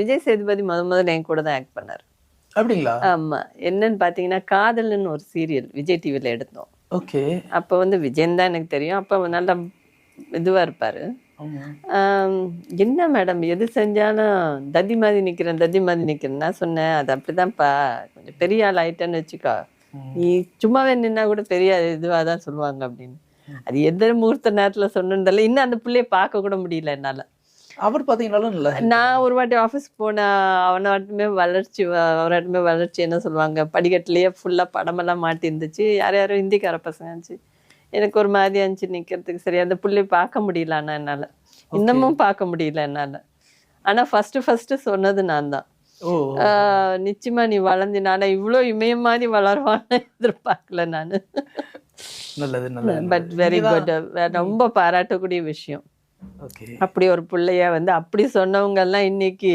விஜய் சேதுபதி முத முதல்ல என் கூட தான் ஆக்ட் பண்ணாரு. அப்படிங்களா? ஆமா. என்னன்னு பாத்தீங்கன்னா காதல்னு ஒரு சீரியல் விஜய் டிவில எடுத்தோம். ஓகே. அப்போ வந்து விஜயன் தான் எனக்கு தெரியும். அப்போ நல்லா இதுவா இருப்பாரு. என்ன மேடம் எது செஞ்சாலும் தத்தி மாதிரி நிக்கிறேன் தத்தி மாதிரி நிக்கிறேன் நான் சொன்னேன். அது அப்படிதான்ப்பா. கொஞ்சம் பெரிய ஆள் ஆயிட்டேன்னு வச்சுக்கோ. நீ சும்மாவே நின்னா கூட பெரிய இதுவா தான் சொல்லுவாங்க அப்படின்னு. அது எந்த முகூர்த்த நேரத்துல சொன்னதில்ல இன்னும் அந்த பிள்ளைய பார்க்க கூட முடியல என்னால. அவர் பாத்தீங்கன்னாலும் இல்ல நான் ஒரு வாட்டி ஆஃபீஸ் போனேன் அவனை வாட்டுமே வளர்ச்சி வாட்டுமே வளர்ச்சி என்ன சொல்லுவாங்க? படிக்கட்டுலயே ஃபுல்லாக படமெல்லாம் மாட்டி இருந்துச்சு யார் யாரும் ஹிந்திக்கார பசங்க இருந்துச்சு. எனக்கு ஒரு மாதிரி இருந்துச்சு நிக்கிறதுக்கு. சரி அந்த புள்ளைய பார்க்க முடியல ஆனா என்னால. இன்னமும் பார்க்க முடியல என்னால. ஆனா ஃபர்ஸ்ட் ஃபர்ஸ்ட் சொன்னது நான் தான். நிச்சயமா நீ வளர்ந்தினால இவ்வளோ இமயம் மாதிரி வளருவான்னு எதிர்பார்க்கல நான். நல்லது நல்லது பட் வெரி குட் ரொம்ப பாராட்டக்கூடிய விஷயம். அப்படி ஒரு பிள்ளைய வந்து அப்படி சொன்னவங்க எல்லாம் இன்னைக்கு